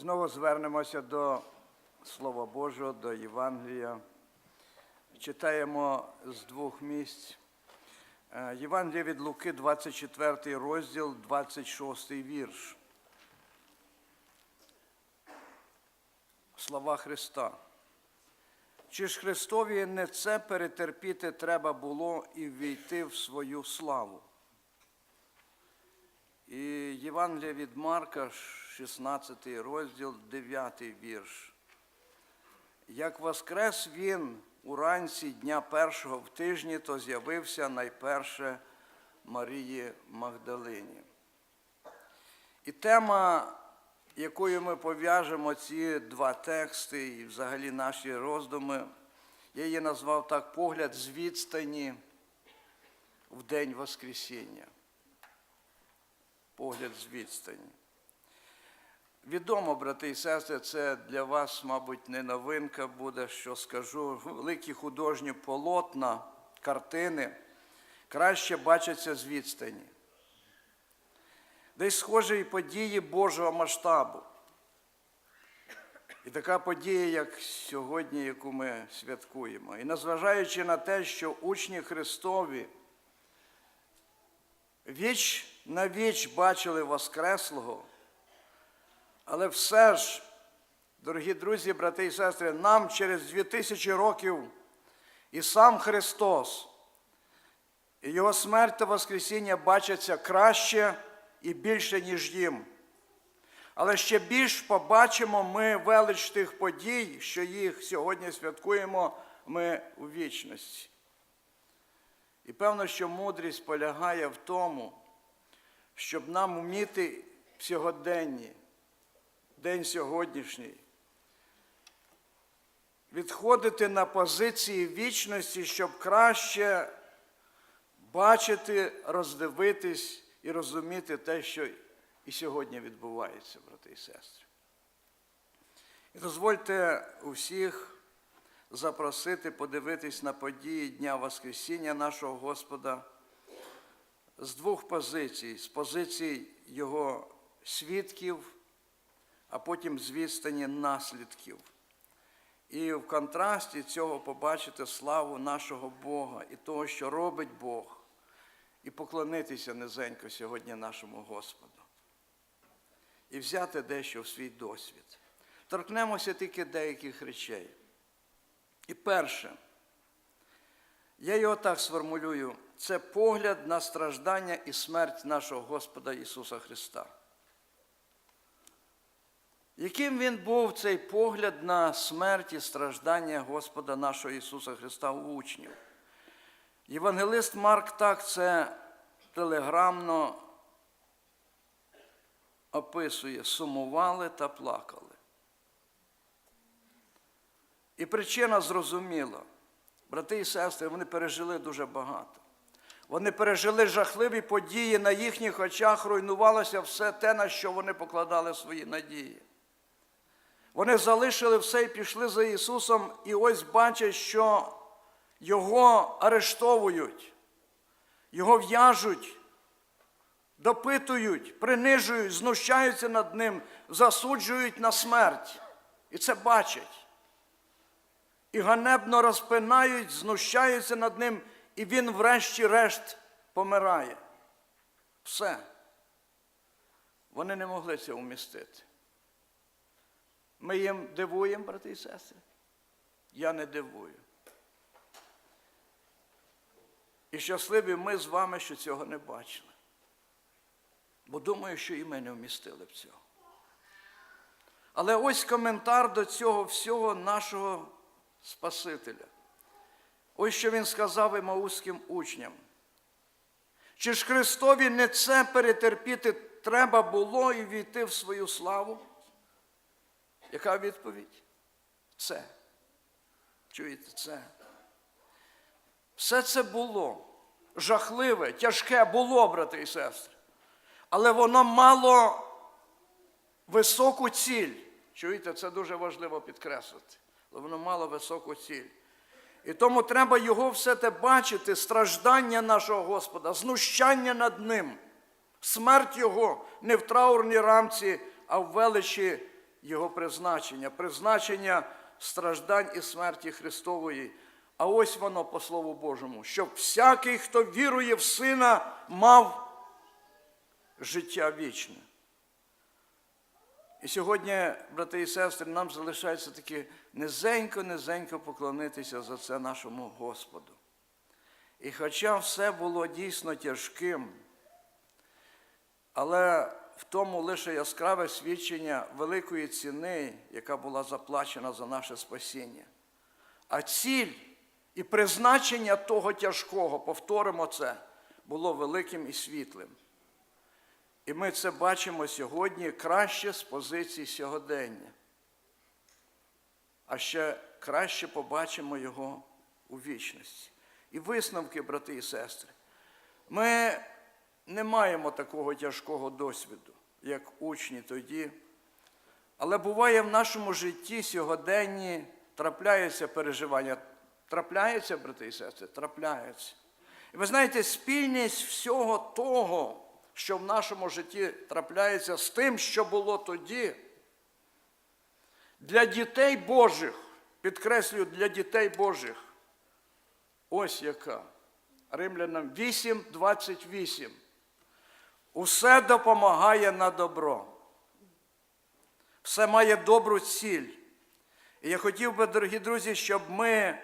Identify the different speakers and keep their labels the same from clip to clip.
Speaker 1: Знову звернемося до Слова Божого, до Євангелія. Читаємо з двох місць. Е, Євангелія від Луки, 24 розділ, 26 вірш. Слова Христа. Чи ж Христові не це перетерпіти треба було і ввійти в свою славу? І Євангелія від Марка, 16 розділ, 9 вірш. Як воскрес він уранці дня першого в тижні, то з'явився найперше Марії Магдалині. І тема, якою ми пов'яжемо ці два тексти і взагалі наші роздуми, я її назвав так погляд з відстані в день Воскресіння погляд з відстані. Відомо, брати і сестри, це для вас, мабуть, не новинка буде, що скажу. Великі художні полотна, картини краще бачаться з відстані. Десь схожі події Божого масштабу. І така подія, як сьогодні, яку ми святкуємо. І незважаючи на те, що учні Христові віч на віч бачили Воскреслого, але все ж, дорогі друзі, брати і сестри, нам через дві тисячі років і сам Христос, і Його смерть та Воскресіння бачаться краще і більше, ніж їм. Але ще більш побачимо ми велич тих подій, що їх сьогодні святкуємо ми у вічності. І певно, що мудрість полягає в тому, щоб нам вміти сьогоденні, день сьогоднішній, відходити на позиції вічності, щоб краще бачити, роздивитись і розуміти те, що і сьогодні відбувається, брати і сестри. І дозвольте усіх запросити подивитись на події Дня Воскресіння нашого Господа з двох позицій: з позицій Його свідків, а потім з відстані наслідків. І в контрасті цього побачити славу нашого Бога і того, що робить Бог, і поклонитися низенько сьогодні нашому Господу. І взяти дещо в свій досвід. Торкнемося тільки деяких речей. І перше, я його так сформулюю, це погляд на страждання і смерть нашого Господа Ісуса Христа. Яким він був цей погляд на смерть і страждання Господа нашого Ісуса Христа у учнів? Євангелист Марк так це телеграмно описує, сумували та плакали. І причина зрозуміла. Брати і сестри, вони пережили дуже багато. Вони пережили жахливі події, на їхніх очах руйнувалося все те, на що вони покладали свої надії. Вони залишили все і пішли за Ісусом, і ось бачать, що Його арештовують, Його в'яжуть, допитують, принижують, знущаються над Ним, засуджують на смерть. І це бачать і ганебно розпинають, знущаються над ним, і він, врешті-решт, помирає. Все. Вони не могли це умістити. Ми їм дивуємо, брати і сестри. Я не дивую. І щасливі ми з вами, що цього не бачили. Бо думаю, що і ми не вмістили б цього. Але ось коментар до цього всього нашого Спасителя. Ось що він сказав імаузьким учням. Чи ж Христові не це перетерпіти треба було і війти в свою славу? Яка відповідь? Це. Чуєте, це. Все це було жахливе, тяжке було, брати і сестри. Але воно мало високу ціль. Чуєте, це дуже важливо підкреслити воно мало високу ціль. І тому треба його все те бачити, страждання нашого Господа, знущання над Ним, смерть Його не в траурній рамці, а в величі Його призначення, призначення страждань і смерті Христової. А ось воно по Слову Божому, щоб всякий, хто вірує в Сина, мав життя вічне. І сьогодні, брати і сестри, нам залишається таки низенько-низенько поклонитися за це нашому Господу. І хоча все було дійсно тяжким, але в тому лише яскраве свідчення великої ціни, яка була заплачена за наше спасіння. А ціль і призначення того тяжкого, повторимо це, було великим і світлим. І ми це бачимо сьогодні краще з позиції сьогодення. А ще краще побачимо його у вічності. І висновки, брати і сестри. Ми не маємо такого тяжкого досвіду, як учні тоді. Але буває в нашому житті сьогоденні трапляються переживання. Трапляється, брати і сестри, трапляється. І ви знаєте, спільність всього того, що в нашому житті трапляється з тим, що було тоді, для дітей Божих, підкреслюю, для дітей Божих, ось яка. Римлянам 8, 28. Усе допомагає на добро. Все має добру ціль. І я хотів би, дорогі друзі, щоб ми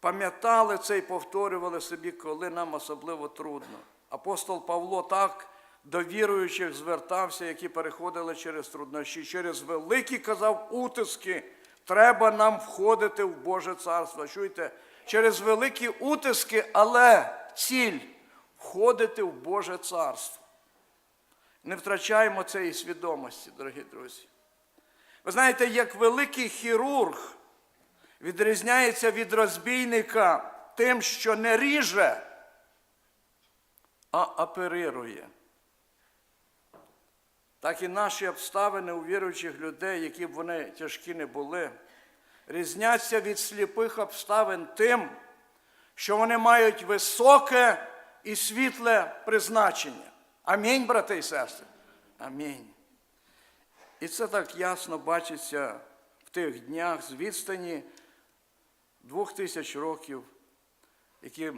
Speaker 1: пам'ятали це і повторювали собі, коли нам особливо трудно. Апостол Павло так до віруючих звертався, які переходили через труднощі, через великі казав утиски. Треба нам входити в Боже царство. Чуєте, через великі утиски, але ціль входити в Боже царство. Не втрачаємо цієї свідомості, дорогі друзі. Ви знаєте, як великий хірург відрізняється від розбійника тим, що не ріже, а оперирує. Так і наші обставини у віруючих людей, які б вони тяжкі не були, різняться від сліпих обставин тим, що вони мають високе і світле призначення. Амінь, брати і сестри. Амінь. І це так ясно бачиться в тих днях з відстані двох тисяч років, які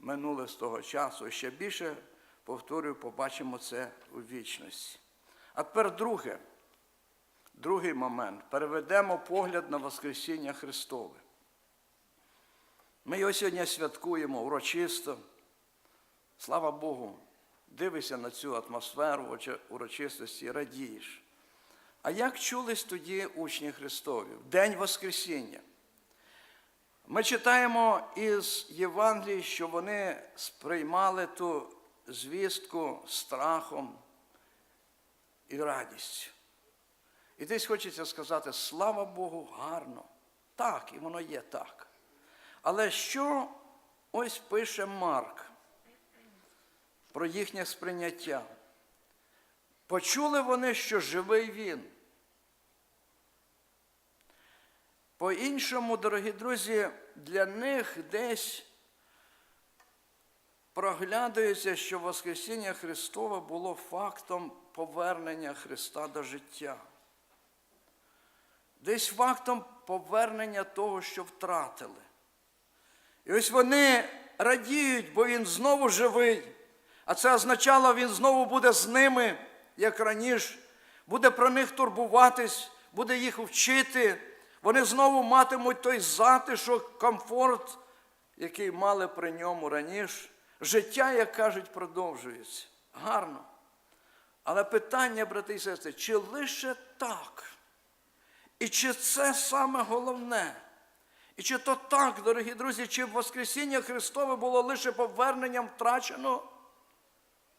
Speaker 1: минули з того часу. Ще більше, повторюю, побачимо це у вічності. А тепер друге, другий момент. Переведемо погляд на Воскресіння Христове. Ми його сьогодні святкуємо урочисто. Слава Богу, дивишся на цю атмосферу урочистості радієш. А як чулись тоді учні Христові День Воскресіння? Ми читаємо із Євангелії, що вони сприймали ту звістку страхом і радістю. І десь хочеться сказати, слава Богу, гарно. Так, і воно є так. Але що ось пише Марк про їхнє сприйняття? Почули вони, що живий він. По-іншому, дорогі друзі, для них десь проглядується, що Воскресіння Христове було фактом повернення Христа до життя. Десь фактом повернення того, що втратили. І ось вони радіють, бо Він знову живий. А це означало, Він знову буде з ними, як раніше, буде про них турбуватись, буде їх вчити. Вони знову матимуть той затишок, комфорт, який мали при ньому раніше. Життя, як кажуть, продовжується. Гарно. Але питання, брати і сестри, чи лише так? І чи це саме головне? І чи то так, дорогі друзі, чи Воскресіння Христове було лише поверненням втраченого?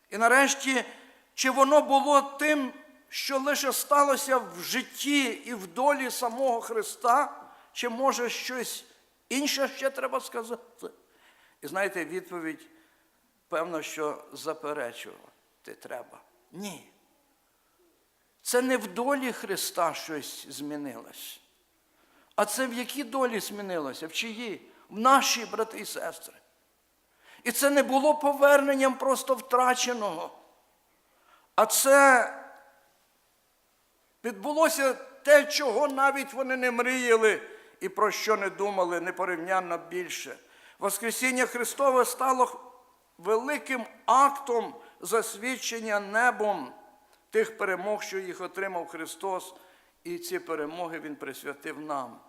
Speaker 1: І нарешті, чи воно було тим, що лише сталося в житті і в долі самого Христа, чи може щось інше ще треба сказати? І знаєте, відповідь, певно, що заперечувати треба. Ні. Це не в долі Христа щось змінилось. А це в якій долі змінилося? В чиї? В нашій, брати і сестри. І це не було поверненням просто втраченого. А це Відбулося те, чого навіть вони не мріяли і про що не думали непорівнянно більше. Воскресіння Христове стало великим актом засвідчення небом тих перемог, що їх отримав Христос, і ці перемоги Він присвятив нам.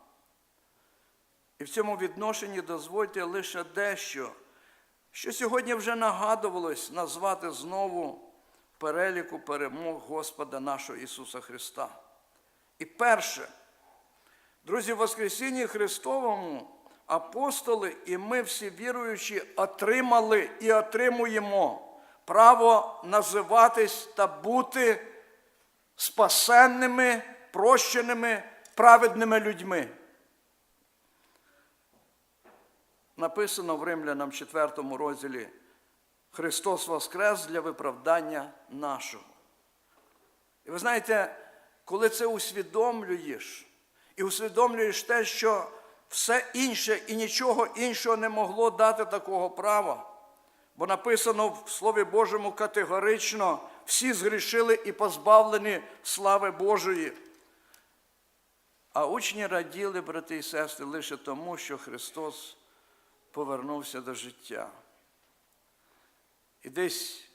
Speaker 1: І в цьому відношенні дозвольте лише дещо, що сьогодні вже нагадувалось назвати знову переліку перемог Господа нашого Ісуса Христа. І перше, друзі, в Воскресінні Христовому апостоли і ми всі віруючі отримали і отримуємо право називатись та бути спасенними, прощеними, праведними людьми. Написано в Римлянам 4 розділі Христос Воскрес для виправдання нашого. І ви знаєте, коли це усвідомлюєш, і усвідомлюєш те, що все інше і нічого іншого не могло дати такого права. Бо написано в Слові Божому категорично, всі згрішили і позбавлені слави Божої. А учні раділи, брати і сестри, лише тому, що Христос повернувся до життя. І десь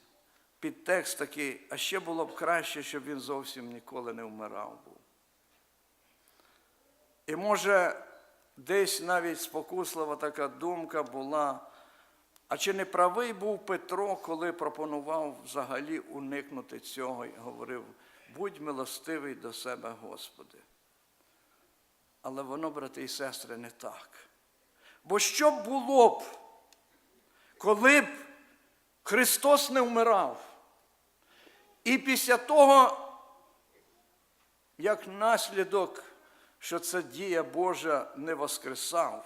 Speaker 1: підтекст такий, а ще було б краще, щоб він зовсім ніколи не вмирав був. І може, десь навіть спокуслива така думка була, а чи не правий був Петро, коли пропонував взагалі уникнути цього і говорив, будь милостивий до себе, Господи. Але воно, брати і сестри, не так. Бо що було б, коли б Христос не вмирав? І після того, як наслідок, що це дія Божа не воскресав,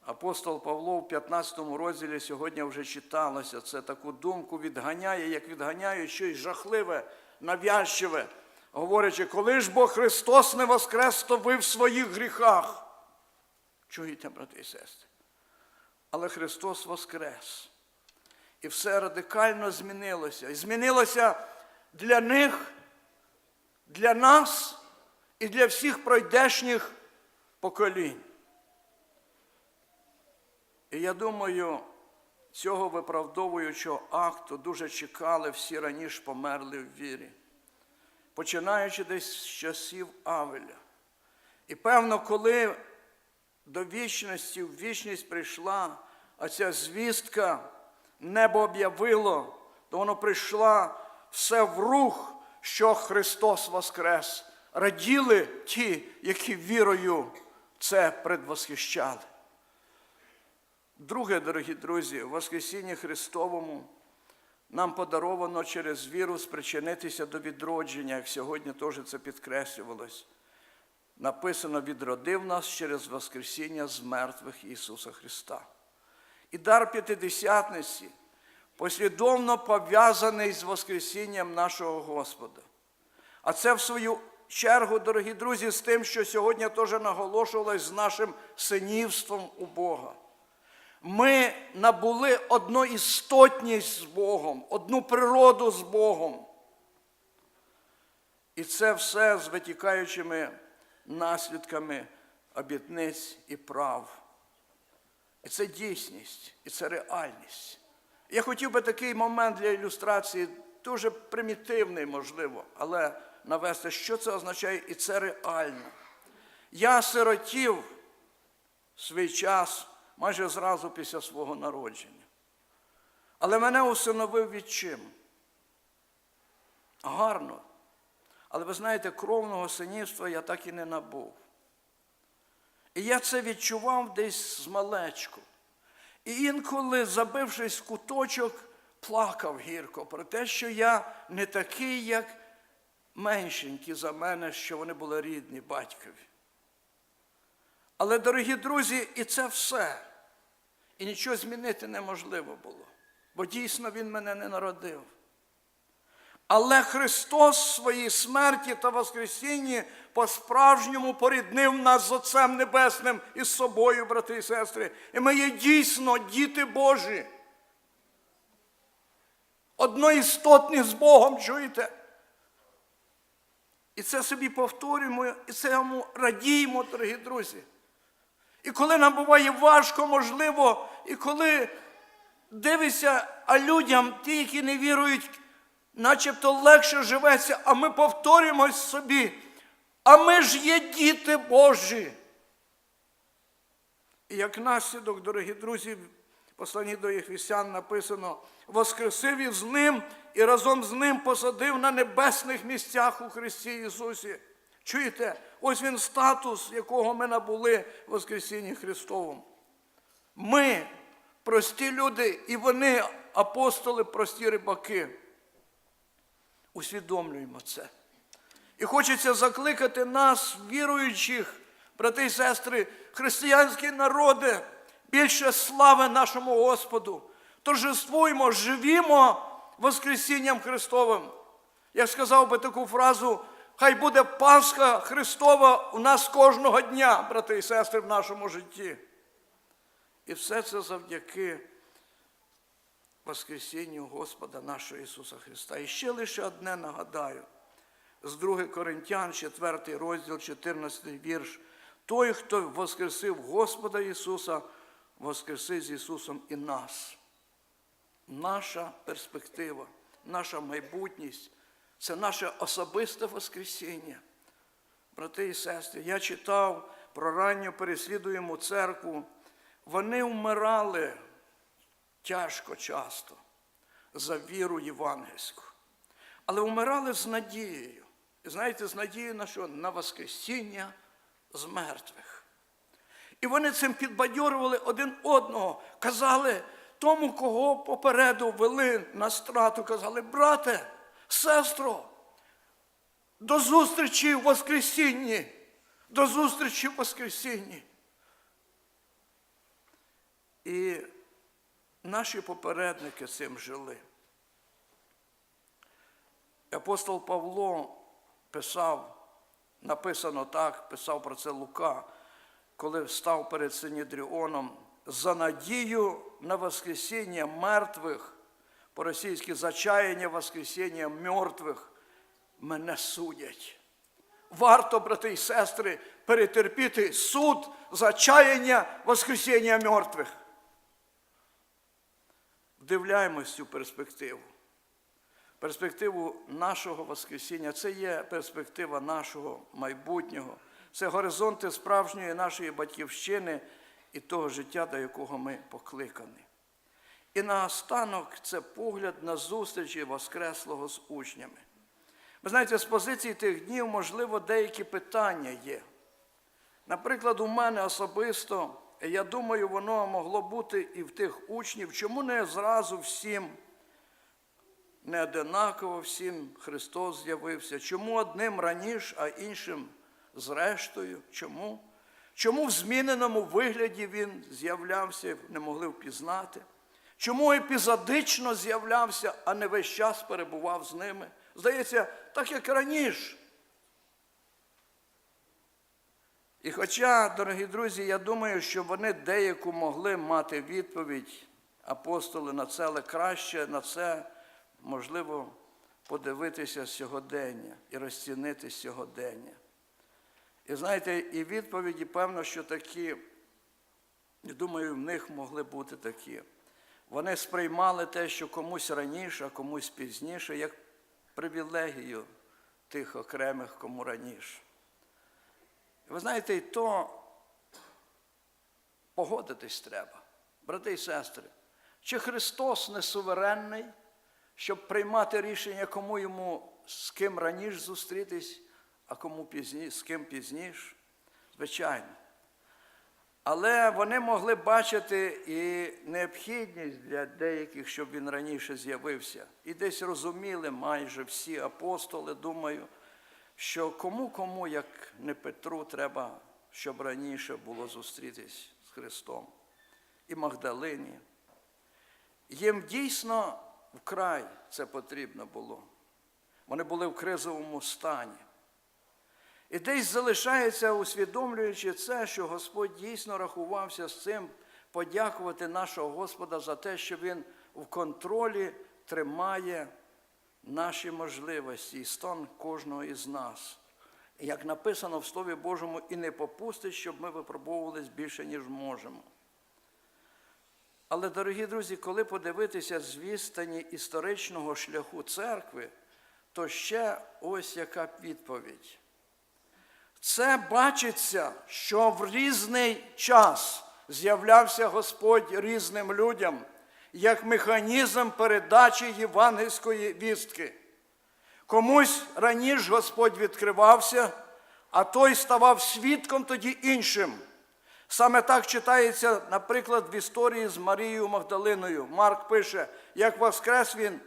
Speaker 1: апостол Павло в 15 розділі сьогодні вже читалося, це таку думку відганяє, як відганяє щось жахливе, навязчиве, говорячи, коли ж бо Христос не воскрес, то ви в своїх гріхах. Чуєте, брати і сестри? Але Христос воскрес. І все радикально змінилося. І змінилося для них, для нас і для всіх пройдешніх поколінь. І я думаю, цього виправдовуючого акту дуже чекали всі раніше померли в вірі, починаючи десь з часів Авеля. І певно, коли до вічності, в вічність прийшла оця звістка, небо об'явило, то воно прийшла все в рух, що Христос Воскрес. Раділи ті, які вірою це предвосхищали. Друге, дорогі друзі, в Воскресінні Христовому нам подаровано через віру спричинитися до відродження, як сьогодні теж це підкреслювалось. Написано, відродив нас через Воскресіння з мертвих Ісуса Христа. І дар п'ятидесятниці послідовно пов'язаний з Воскресінням нашого Господа. А це, в свою чергу, дорогі друзі, з тим, що сьогодні теж наголошувалось з нашим синівством у Бога. Ми набули одну істотність з Богом, одну природу з Богом. І це все з витікаючими наслідками обітниць і прав. І це дійсність, і це реальність. Я хотів би такий момент для ілюстрації, дуже примітивний, можливо, але навести, що це означає, і це реально. Я сиротів свій час майже зразу після свого народження. Але мене усиновив від чим? Гарно. Але ви знаєте, кровного синівства я так і не набув. І я це відчував десь з малечку. І інколи, забившись в куточок, плакав гірко про те, що я не такий, як меншенькі за мене, що вони були рідні батькові. Але, дорогі друзі, і це все. І нічого змінити неможливо було, бо дійсно Він мене не народив. Але Христос в своїй смерті та Воскресінні по-справжньому поріднив нас з Отцем Небесним і з собою, брати і сестри. І ми є дійсно діти Божі. Одноістотні з Богом, чуєте? І це собі повторюємо, і цьому радіємо, дорогі друзі. І коли нам буває важко, можливо, і коли дивишся, а людям, ті, які не вірують, начебто легше живеться, а ми повторюємось собі. А ми ж є діти Божі. І як наслідок, дорогі друзі, в посланні до Єфесян написано: Воскресив із ним і разом з ним посадив на небесних місцях у Христі Ісусі. Чуєте, ось він статус, якого ми набули в Воскресінні Христовому. Ми прості люди, і вони, апостоли, прості рибаки. Усвідомлюємо це. І хочеться закликати нас, віруючих, брати і сестри, християнські народи, більше слави нашому Господу. Торжествуємо, живімо Воскресінням Христовим. Я сказав би таку фразу: хай буде Пасха Христова у нас кожного дня, брати і сестри, в нашому житті. І все це завдяки Воскресінню Господа нашого Ісуса Христа. І ще лише одне нагадаю з 2 Коринтян, 4 розділ, 14 вірш. Той, хто воскресив Господа Ісуса, воскресив з Ісусом і нас. Наша перспектива, наша майбутність це наше особисте Воскресіння. Брати і сестри, я читав про ранню переслідуємо церкву. Вони вмирали тяжко часто за віру євангельську. Але вмирали з надією. І знаєте, з надією на що? На Воскресіння з мертвих. І вони цим підбадьорювали один одного, казали тому, кого попереду вели на страту, казали, брате, сестро, до зустрічі в Воскресінні, до зустрічі в Воскресінні. І наші попередники цим жили. Апостол Павло писав, написано так, писав про це Лука, коли став перед Синідріоном, за надію на Воскресіння мертвих, по-російськи зачаяння Воскресіння мертвих, мене судять. Варто, брати і сестри, перетерпіти суд зачаяння Воскресіння мертвих. Вдивляємось цю перспективу. Перспективу нашого Воскресіння це є перспектива нашого майбутнього, це горизонти справжньої нашої батьківщини і того життя, до якого ми покликані. І наостанок це погляд на зустрічі Воскреслого з учнями. Ви знаєте, з позиції тих днів, можливо, деякі питання є. Наприклад, у мене особисто, я думаю, воно могло бути і в тих учнів, чому не зразу всім не одинаково всім Христос з'явився. Чому одним раніше, а іншим зрештою? Чому? Чому в зміненому вигляді він з'являвся, не могли впізнати? Чому епізодично з'являвся, а не весь час перебував з ними? Здається, так як раніше. І хоча, дорогі друзі, я думаю, що вони деяку могли мати відповідь апостоли на це, але краще на це можливо подивитися сьогодення і розцінити сьогодення. І знаєте, і відповіді, певно, що такі, я думаю, в них могли бути такі. Вони сприймали те, що комусь раніше, а комусь пізніше, як привілегію тих окремих, кому раніше. Ви знаєте, і то погодитись треба, брати і сестри, чи Христос не суверенний, щоб приймати рішення, кому йому з ким раніше зустрітись, а кому пізніше, з ким пізніше? Звичайно. Але вони могли бачити і необхідність для деяких, щоб він раніше з'явився. І десь розуміли майже всі апостоли, думаю, що кому кому, як не Петру, треба, щоб раніше було зустрітись з Христом. І Магдалині. Їм дійсно вкрай це потрібно було. Вони були в кризовому стані. І десь залишається, усвідомлюючи це, що Господь дійсно рахувався з цим, подякувати нашого Господа за те, що Він в контролі тримає наші можливості і стан кожного із нас. Як написано в Слові Божому, і не попустить, щоб ми випробовувались більше, ніж можемо. Але, дорогі друзі, коли подивитися з відстані історичного шляху церкви, то ще ось яка відповідь. Це бачиться, що в різний час з'являвся Господь різним людям як механізм передачі євангельської вістки. Комусь раніше Господь відкривався, а той ставав свідком тоді іншим. Саме так читається, наприклад, в історії з Марією Магдалиною. Марк пише, як воскрес він,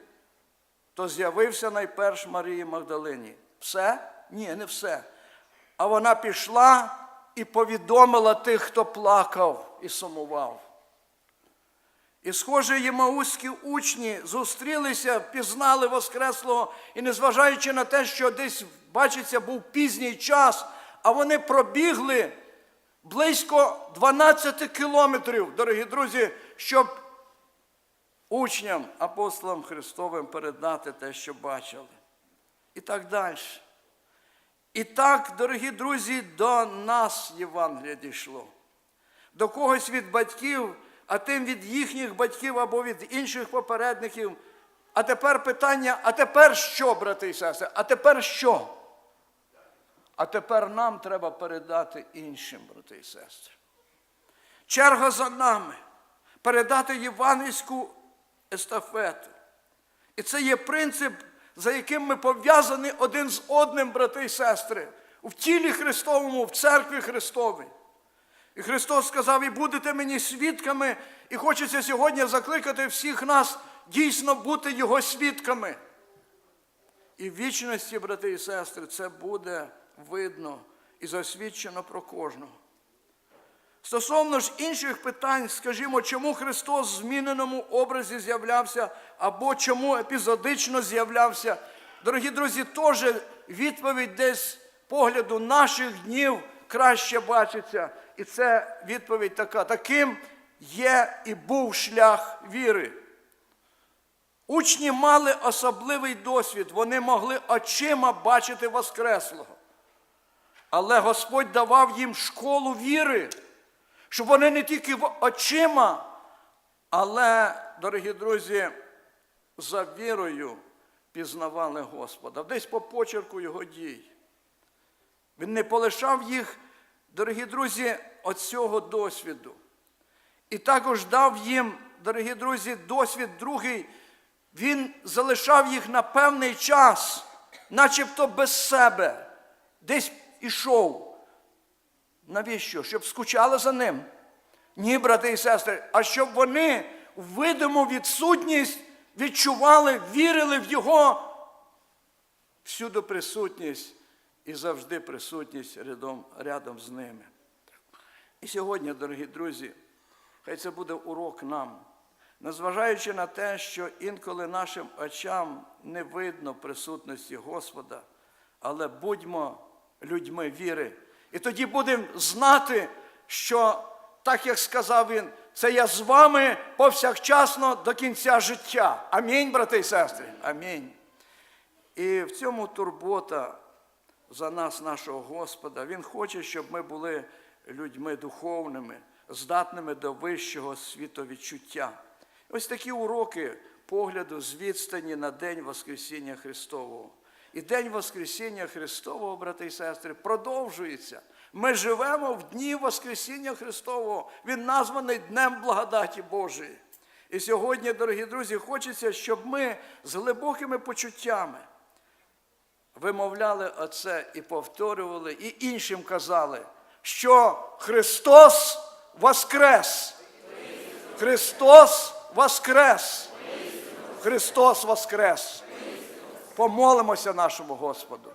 Speaker 1: то з'явився найперш Марії Магдалині. Все? Ні, не все. А вона пішла і повідомила тих, хто плакав і сумував. І, схоже, ємаузькі учні зустрілися, пізнали Воскреслого, і незважаючи на те, що десь, бачиться, був пізній час, а вони пробігли близько 12 кілометрів, дорогі друзі, щоб учням, апостолам Христовим передати те, що бачили. І так далі. І так, дорогі друзі, до нас Євангелія дійшло. До когось від батьків, а тим від їхніх батьків або від інших попередників. А тепер питання: а тепер що, брати і сестри? А тепер що? А тепер нам треба передати іншим, брати і сестри. Черга за нами передати євангельську естафету. І це є принцип, за яким ми пов'язані один з одним, брати і сестри, в тілі Христовому, в церкві Христовій. І Христос сказав, і будете мені свідками, і хочеться сьогодні закликати всіх нас дійсно бути Його свідками. І в вічності, брати і сестри, це буде видно і засвідчено про кожного. Стосовно ж інших питань, скажімо, чому Христос в зміненому образі з'являвся, або чому епізодично з'являвся, дорогі друзі, теж відповідь десь погляду наших днів краще бачиться. І це відповідь така: таким є і був шлях віри. Учні мали особливий досвід, вони могли очима бачити Воскреслого. Але Господь давав їм школу віри, щоб вони не тільки очима, але, дорогі друзі, за вірою пізнавали Господа, десь по почерку Його дій. Він не полишав їх, дорогі друзі, от цього досвіду. І також дав їм, дорогі друзі, досвід другий. Він залишав їх на певний час, начебто без себе, десь ішов. Навіщо? Щоб скучали за ним? Ні, брати і сестри, а щоб вони видиму відсутність відчували, вірили в Його всюди присутність і завжди присутність рядом, рядом з ними. І сьогодні, дорогі друзі, хай це буде урок нам. Незважаючи на те, що інколи нашим очам не видно присутності Господа, але будьмо людьми віри. І тоді будемо знати, що, так як сказав він, це я з вами повсякчасно до кінця життя. Амінь, брати і сестри. Амінь. І в цьому турбота за нас, нашого Господа. Він хоче, щоб ми були людьми духовними, здатними до вищого світовідчуття. Ось такі уроки погляду з відстані на День Воскресіння Христового. І День Воскресіння Христового, брати і сестри, продовжується. Ми живемо в дні Воскресіння Христового. Він названий Днем благодаті Божої. І сьогодні, дорогі друзі, хочеться, щоб ми з глибокими почуттями вимовляли оце і повторювали, і іншим казали, що Христос Воскрес! Христос Воскрес! Христос Воскрес! Помолимося нашому Господу.